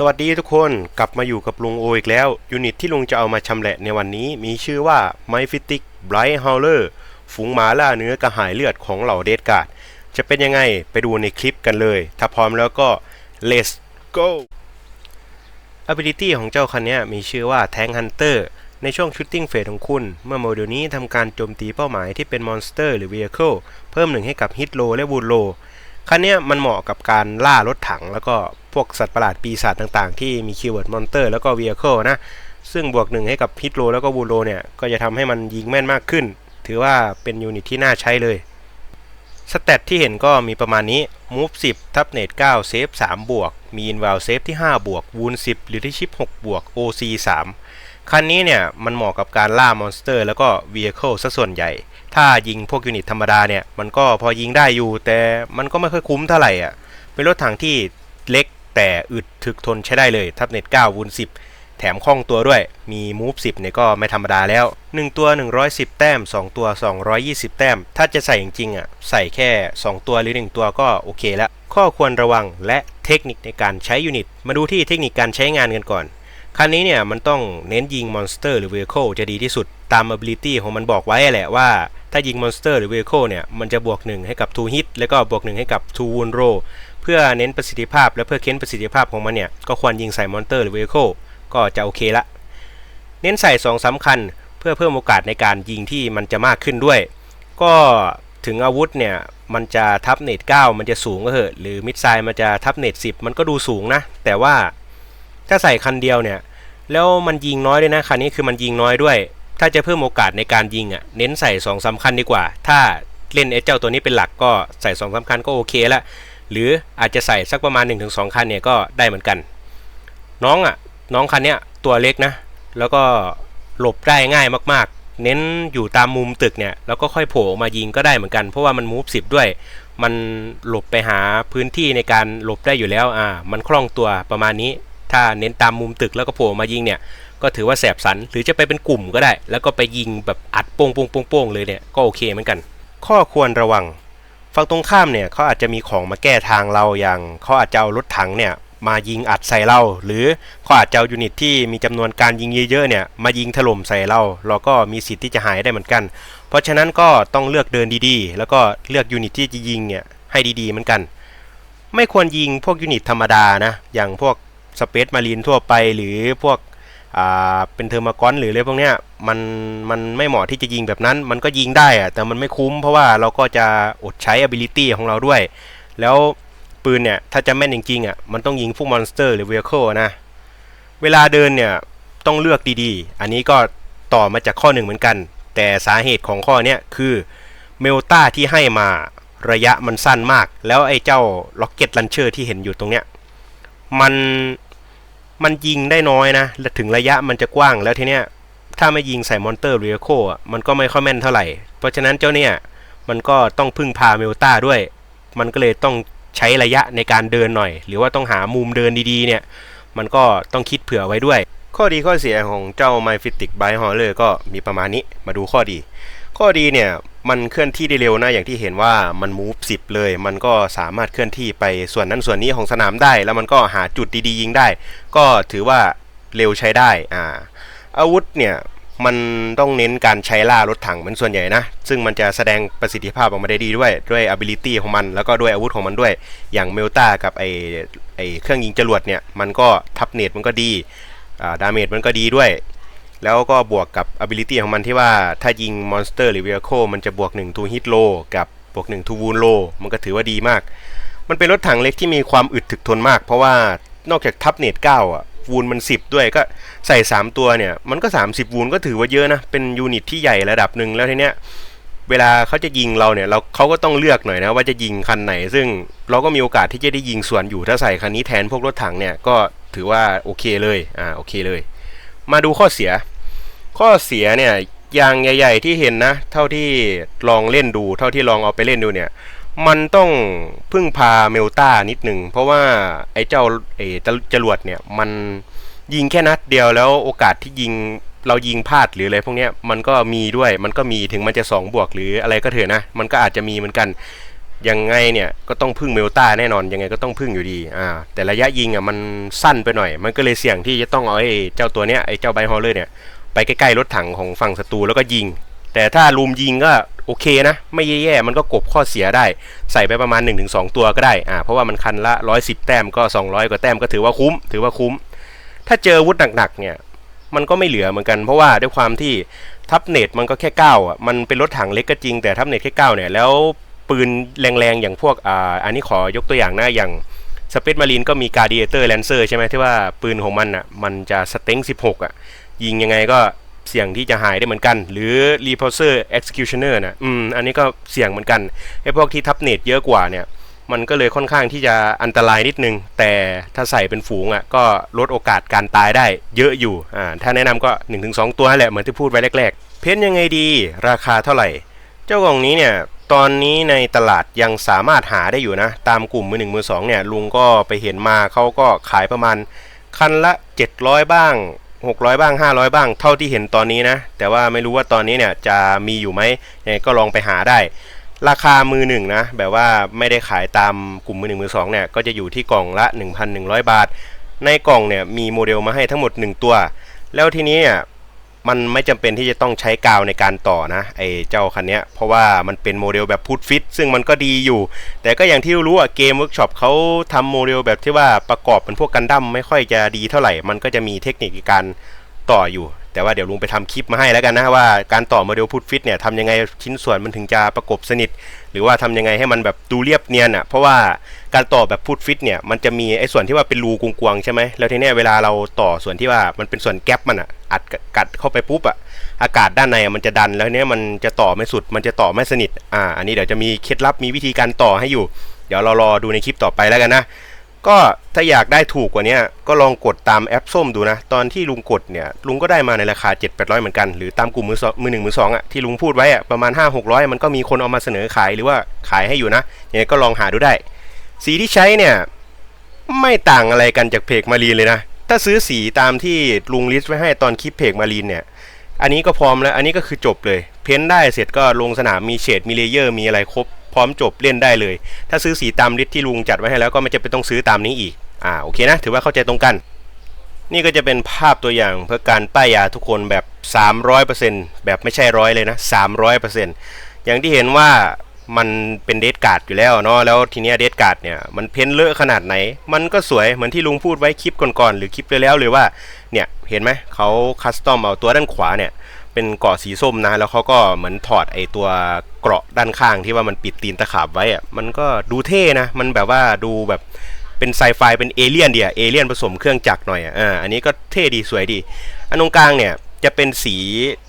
สวัสดีทุกคนกลับมาอยู่กับลุงโออีกแล้ว ยูนิตที่ลุงจะเอามาชำแหละในวันนี้มีชื่อว่า m y f i t i c Bright Howler ฝูงหมาล่าเนื้อกระหายเลือดของเหล่าเดดการ์ดจะเป็นยังไงไปดูในคลิปกันเลย ถ้าพร้อมแล้วก็ let's go ability ของเจ้าคันนี้มีชื่อว่า Tank Hunter ในช่วง Shooting Phase ของคุณ เมื่อโมเดลนี้ทำการโจมตีเป้าหมายที่เป็นมอนสเตอร์หรือ Vehicle เพิ่มหนึ่งให้กับ Hit Low และ Wound Low คันนี้มันเหมาะกับการล่ารถถัง แล้วก็พวกสัตว์ประหลาดปีศาจต่างๆ ที่มีคีย์เวิร์ดมอนเตอร์แล้วก็ Vehicle นะ ซึ่งบวกหนึ่งให้กับฮิตโลแล้วก็บูโลเนี่ย ก็จะทำให้มันยิงแม่นมากขึ้น ถือว่าเป็นยูนิตที่น่าใช้เลย สเตตที่เห็นก็มีประมาณนี้ Move 10 ทับเนต9เซฟ3บวก มี Inval เซฟที่ 5 บวก Wound 10หรือที่ชิป6บวก OC 3คันนี้เนี่ยมันเหมาะกับการล่ามอนสเตอร์ แล้วก็ Vehicle ซะส่วนใหญ่ ถ้ายิงพวกยูนิตธรรมดาเนี่ย มันก็พอยิงได้อยู่ แต่มันก็ไม่ค่อยคุ้มเท่าไหร่อะ เป็นรถถังที่เล็กแต่อึดถึกทนใช้ได้เลย ทับเน็ต9วูน10 แถมคล่องตัวด้วย มีมูฟ10เนี่ยก็ไม่ธรรมดาแล้ว 1 ตัว 110 แต้ม 2 ตัว 220 แต้ม ถ้าจะใส่จริงๆอะ ใส่แค่ 2 ตัวหรือ 1 ตัวก็โอเคแล้ว ข้อควรระวังและเทคนิคในการใช้ยูนิต มาดูที่เทคนิคการใช้งานกันก่อนคันนี้เนี่ยมันต้องเน้นยิงมอนสเตอร์หรือเวโคจะดีที่สุดตาม ability ของมันบอกไว้แหละว่า ถ้ายิงมอนสเตอร์หรือเวโคเนี่ย มันจะบวก 1 ให้กับ2 hit แล้วก็บวก 1 ให้กับ2 wound roll เพื่อเน้นประสิทธิภาพและเพื่อเค้นประสิทธิภาพของมันเนี่ย ก็ควรยิงใส่มอนสเตอร์หรือเวโคก็จะโอเคละ เน้นใส่2สำคัญเพื่อเพิ่มโอกาสในการยิงที่มันจะมากขึ้นด้วย ก็ถึงอาวุธเนี่ย มันจะทับเนต9มันจะสูงก็เหอะหรือมิดไซมันจะทับเนต10 มันก็ดูสูงนะ แต่ว่าถ้าใส่คันเดียวเนี่ยแล้วมันยิงน้อยด้วยนะคันนี้คือมันยิงน้อยด้วย ถ้าจะเพิ่มโอกาสในการยิงอะเน้นใส่2สำคัญดีกว่า ถ้าเล่นเอเจ้าตัวนี้เป็นหลักก็ใส่2สำคัญก็โอเคละหรืออาจจะใส่สักประมาณ 1-2 คันเนี่ยก็ได้เหมือนกัน น้องอะน้องคันเนี้ยตัวเล็กนะ แล้วก็หลบได้ง่ายมากๆ เน้นอยู่ตามมุมตึกเนี่ยแล้วก็ค่อยโผล่มายิงก็ได้เหมือนกัน เพราะว่ามันมูฟสิบด้วย มันหลบไปหาพื้นที่ในการหลบได้อยู่แล้วอ่ามันคล่องตัวประมาณนี้ ถ้าเน้นตามมุมตึกแล้วก็โผล่มายิงเนี่ย ก็ถือว่าแสบสันหรือจะไปเป็นกลุ่มก็ได้ แล้วก็ไปยิงแบบอัดโป้งโป้งโป้งโป้งเลยเนี่ยก็โอเคเหมือนกัน ข้อควรระวังฝั่งตรงข้ามเนี่ยเขาอาจจะมีของมาแก้ทางเราอย่างเขาอาจจะเอารถถังเนี่ยมายิงอัดใส่เรา หรือเขาอาจจะเอายูนิตที่มีจำนวนการยิงเยอะๆเนี่ยมายิงถล่มใส่เรา เราก็มีสิทธิ์ที่จะหายได้เหมือนกัน เพราะฉะนั้นก็ต้องเลือกเดินดีๆ แล้วก็เลือกยูนิตที่จะยิงเนี่ยให้ดีๆเหมือนกัน ไม่ควรยิงพวกยูนิตธรรมดานะอย่างพวกสเปซมารีนทั่วไป หรือพวก เป็นเทอร์มากอนหรืออะไรพวกเนี้ยมันมันไม่เหมาะที่จะยิงแบบนั้น มันก็ยิงได้อะแต่มันไม่คุ้มเพราะว่าเราก็จะอดใช้ ability ของเราด้วย แล้วปืนเนี่ยถ้าจะแม่นจริงๆอะมันต้องยิงพวกมอนสเตอร์หรือเวเคิลนะเวลาเดินเนี่ยต้องเลือกดีๆ อันนี้ก็ต่อมาจากข้อหนึ่งเหมือนกัน แต่สาเหตุของข้อเนี้ยคือเมลต้าที่ให้มาระยะมันสั้นมาก แล้วไอ้เจ้าล็อกเก็ตลันเชอร์ที่เห็นอยู่ตรงเนี้ยมัน มันยิงได้น้อยนะและถึงระยะมันจะกว้างแล้วทีเนี้ยถ้าไม่ยิงใส่มอนเตอร์เรียโคะมันก็ไม่ค่อยแม่นเท่าไหร่ เพราะฉะนั้นเจ้าเนี่ยมันก็ต้องพึ่งพาเมลตาด้วย มันก็เลยต้องใช้ระยะในการเดินหน่อย หรือว่าต้องหามุมเดินดีๆเนี่ย มันก็ต้องคิดเผื่อไว้ด้วย ข้อดีข้อเสียของเจ้า m y f i t i c b y h o l l e r ก็มีประมาณนี้มาดูข้อดี ข้อดีเนี่ยมันเคลื่อนที่ได้เร็วนะอย่างที่เห็นว่ามันมูฟสิบเลย มันก็สามารถเคลื่อนที่ไปส่วนนั้นส่วนนี้ของสนามได้ แล้วมันก็หาจุดดีๆยิงได้ ก็ถือว่าเร็วใช้ได้อ่าอาวุธเนี่ยมันต้องเน้นการใช้ล่ารถถังเหมือนส่วนใหญ่นะ ซึ่งมันจะแสดงประสิทธิภาพออกมาได้ดีด้วย ด้วย ability ของมัน แล้วก็ด้วยอาวุธของมันด้วย อย่างเมลตากับไอไอเครื่องยิงจรวดเนี่ย มันก็ทับเนตมันก็ดี อ่า ดาเมจมันก็ดีด้วย แล้วก็บวกกับ ability ของมันที่ว่าถ้ายิงมอนสเตอร์หรือ vehicle มันจะบวก1 to hit low กับบวก1 to wound low มันก็ถือว่าดีมาก มันเป็นรถถังเล็กที่มีความอึดถึกทนมาก เพราะว่านอกจากทับเนต9อะวูนมัน 10 ด้วยก็ใส่ 3 ตัวเนี่ย มันก็ 30 วูนก็ถือว่าเยอะนะ เป็นยูนิตที่ใหญ่ระดับหนึ่งแล้วทีเนี้ยเวลาเขาจะยิงเราเนี่ยเราเขาก็ต้องเลือกหน่อยนะว่าจะยิงคันไหน ซึ่งเราก็มีโอกาสที่จะได้ยิงส่วนอยู่ถ้าใส่คันนี้แทนพวกรถถังเนี่ยก็ถือว่าโอเคเลยอ่าโอเคเลย มาดูข้อเสีย ข้อเสียเนี่ยอย่างใหญ่ ๆ ที่เห็นนะ เท่าที่ลองเล่นดู เท่าที่ลองเอาไปเล่นดูเนี่ย มันต้องพึ่งพาเมลตานิดหนึ่งเพราะว่าไอ้เจ้าไอ้จรวดเนี่ยมันยิงแค่นัดเดียวแล้วโอกาสที่ยิงเรายิงพลาดหรืออะไรพวกเนี้ยมันก็มีด้วยมันก็มีถึงมันจะ 2 บวกหรืออะไรก็เถอะนะ มันก็อาจจะมีเหมือนกันยังไงเนี่ยก็ต้องพึ่งเมลตาแน่นอนยังไงก็ต้องพึ่งอยู่ดีอ่าแต่ระยะยิงอะมันสั้นไปหน่อย มันก็เลยเสี่ยงที่จะต้องเอาไอ้เจ้าตัวเนี้ยไอ้เจ้าไบฮอลเลอร์เนี่ย ไปใกล้ๆรถถังของฝั่งศัตรูแล้วก็ยิง แต่ถ้าลุมยิงก็โอเคนะ ไม่แย่ๆมันก็กบข้อเสียได้ ใส่ไปประมาณ 1-2 ตัวก็ได้อ่าเพราะว่ามันคันละ 110 แต้มก็ 200 กว่าแต้มก็ถือว่าคุ้ม ถือว่าคุ้ม ถ้าเจอวุธหนักๆเนี่ยมันก็ไม่เหลือเหมือนกันเพราะว่าด้วยความที่ทับเน็ตมันก็แค่9อะมันเป็นรถถังเล็กก็จริงแต่ทับเน็ตแค่9เนี่ยแล้วปืนแรงๆ อย่างพวกอ่าอันนี้ขอยกตัวอย่างนะอย่างสเปซมารีนก็มีการ์ดิเอเตอร์แลนเซอร์ใช่ไหมที่ว่าปืนของมันอะมันจะสเต็ง16อะ ยิงยังไงก็เสี่ยงที่จะหายได้เหมือนกัน หรือ repulsor executioner นะอืม อันนี้ก็เสี่ยงเหมือนกันไอ้พวกที่ทับเน็ตเยอะกว่าเนี่ย มันก็เลยค่อนข้างที่จะอันตรายนิดนึง แต่ถ้าใส่เป็นฝูงอะ ก็ลดโอกาสการตายได้เยอะอยู่ อ่า ถ้าแนะนำก็ 1-2 ตัวนั่นแหละเหมือนที่พูดไว้แรก ๆ เพ้นยังไงดี ราคาเท่าไหร่ เจ้ากล่องนี้เนี่ยตอนนี้ในตลาดยังสามารถหาได้อยู่นะ ตามกลุ่มมือหนึ่งมือสองเนี่ยลุงก็ไปเห็นมาเขาก็ขายประมาณคันละ 700 บ้าง 600 บ้าง 500 บ้างเท่าที่เห็นตอนนี้นะ แต่ว่าไม่รู้ว่าตอนนี้เนี่ยจะมีอยู่ไหมยังไงก็ลองไปหาได้ ราคามือหนึ่งนะ แบบว่าไม่ได้ขายตามกลุ่มมือหนึ่งมือสองเนี่ยก็จะอยู่ที่กล่องละ 1,100 บาท ในกล่องเนี่ยมีโมเดลมาให้ทั้งหมด 1 ตัว แล้วทีนี้เนี่ย มันไม่จำเป็นที่จะต้องใช้กาวในการต่อนะไอ้เจ้าคันนี้เพราะว่ามันเป็นโมเดลแบบพูดฟิตซึ่งมันก็ดีอยู่ แต่ก็อย่างที่รู้อะเกมเวิร์กช็อปเขาทำโมเดลแบบที่ว่าประกอบเป็นพวกกันดั้มไม่ค่อยจะดีเท่าไหร่ มันก็จะมีเทคนิคการต่ออยู่ แต่ว่าเดี๋ยวลุงไปทำคลิปมาให้แล้วกันนะว่าการต่อโมเดลพูดฟิตเนี่ยทำยังไงชิ้นส่วนมันถึงจะประกบสนิท หรือว่าทำยังไงให้มันแบบดูเรียบเนียนอะเพราะว่าการต่อแบบพูดฟิตเนี่ยมันจะมีไอ้ส่วนที่ว่าเป็นรูกวงใช่ไหมแล้วทีเนี้ยเวลาเราต่อส่วนที่ว่ามันเป็นส่วนแก๊ปมันอะอัดกัดเข้าไปปุ๊บอะอากาศด้านในอะมันจะดัน แล้วเนี้ยมันจะต่อไม่สุด มันจะต่อไม่สนิทอ่าอันนี้เดี๋ยวจะมีเคล็ดลับมีวิธีการต่อให้อยู่ เดี๋ยวเรารอดูในคลิปต่อไปแล้วกันนะ ก็ถ้าอยากได้ถูกกว่านี้ก็ลองกดตามแอปส้มดูนะ ตอนที่ลุงกดเนี่ยลุงก็ได้มาในราคา 7 800 เหมือนกัน หรือตามกลุ่มมือสองมือหนึ่งมือสองอะที่ลุงพูดไว้อะประมาณ 5 600 มันก็มีคนเอามาเสนอขายหรือว่าขายให้อยู่นะยังไงก็ลองหาดูได้ สีที่ใช้เนี่ยไม่ต่างอะไรกันจากเพกมารีนเลยนะ ถ้าซื้อสีตามที่ลุงลิสต์ไว้ให้ตอนคลิปเพกมารีนเนี่ยอันนี้ก็พร้อมแล้วอันนี้ก็คือจบเลย เพ้นได้เสร็จก็ลงสนามมีเฉดมีเลเยอร์มีอะไรครบ พร้อมจบเล่นได้เลย ถ้าซื้อสีตามลิสต์ที่ลุงจัดไว้ให้แล้วก็ไม่จะเป็นต้องซื้อตามนี้อีกอ่าโอเคนะถือว่าเข้าใจตรงกัน นี่ก็จะเป็นภาพตัวอย่างเพื่อการป้ายยาทุกคนแบบ 300%แบบไม่ใช่ร้อยเลยนะ 300%อย่างที่เห็นว่ามันเป็นเดทการ์ดอยู่แล้วเนาะแล้วทีเนี้ยเดทการ์ดเนี่ยมันเพ้นเลอะขนาดไหน มันก็สวยเหมือนที่ลุงพูดไว้คลิปก่อนๆหรือคลิปแล้วๆเลยว่าเนี่ยเห็นไหมเขาคัสตอมเอาตัวด้านขวาเนี่ย เป็นเกาะสีส้มนะ แล้วเขาก็เหมือนถอดไอตัวเกราะด้านข้างที่ว่ามันปิดตีนตะขาบไว้อะมันก็ดูเท่นะ มันแบบว่าดูแบบเป็นไซไฟเป็นเอเลี่ยนเดียเอเลี่ยนผสมเครื่องจักรหน่อยอะอ่าอันนี้ก็เท่ดีสวยดี อันตรงกลางเนี่ยจะเป็นสี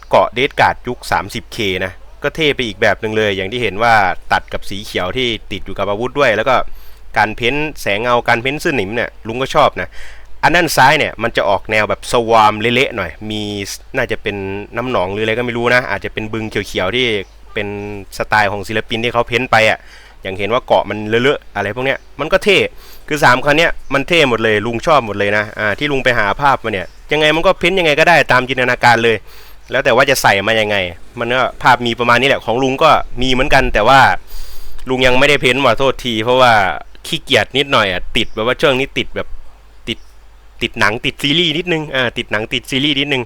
เกาะเดดการ์ดยุค 30K นะก็เท่ไปอีกแบบหนึ่งเลย อย่างที่เห็นว่าตัดกับสีเขียวที่ติดอยู่กับอาวุธด้วย แล้วก็การเพ้นแสงเงาการเพ้นสนิมเนี่ยลุงก็ชอบนะ อันด้านซ้ายเนี่ยมันจะออกแนวแบบสวามเละๆหน่อย มีน่าจะเป็นน้ำหนองหรืออะไรก็ไม่รู้นะ อาจจะเป็นบึงเขียวๆที่เป็นสไตล์ของศิลปินที่เขาเพ้นไปอะ อย่างเห็นว่าเกาะมันเลอะๆอะไรพวกเนี้ย มันก็เท่ คือ 3คันเนี้ยมันเท่หมดเลย ลุงชอบหมดเลยนะ อ่า ที่ลุงไปหาภาพมาเนี่ย ยังไงมันก็เพ้นยังไงก็ได้ตามจินตนาการเลย แล้วแต่ว่าจะใส่มายังไง มันก็ภาพมีประมาณนี้แหละ ของลุงก็มีเหมือนกัน แต่ว่าลุงยังไม่ได้เพ้นว่าโทษที เพราะว่าขี้เกียจนิดหน่อยอะ ติดแบบว่าช่วงนี้ติดแบบ ติดหนังติดซีรีส์นิดนึงอ่าติดหนังติดซีรีส์นิดนึง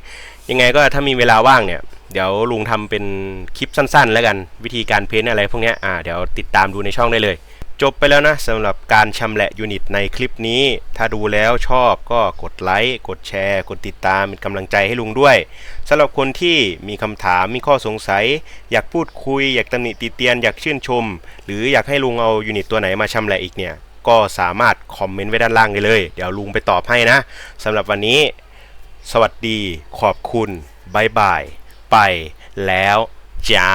ยังไงก็ถ้ามีเวลาว่างเนี่ย เดี๋ยวลุงทำเป็นคลิปสั้น ๆ แล้วกัน วิธีการเพ้นอะไรพวกนี้อ่าเดี๋ยวติดตามดูในช่องได้เลย จบไปแล้วนะสำหรับการชำแหละยูนิตในคลิปนี้ ถ้าดูแล้วชอบก็กดไลค์กดแชร์ กดติดตามเป็นกำลังใจให้ลุงด้วยสำหรับคนที่มีคำถามมีข้อสงสัย อยากพูดคุย อยากตำหนิติเตียนอยากชื่นชม หรืออยากให้ลุงเอายูนิตตัวไหนมาชำแหละอีกเนี่ย ก็สามารถคอมเมนต์ไว้ด้านล่างได้เลย เดี๋ยวลุงไปตอบให้นะสำหรับวันนี้ สวัสดีขอบคุณบายบาย ไปแล้วจ้า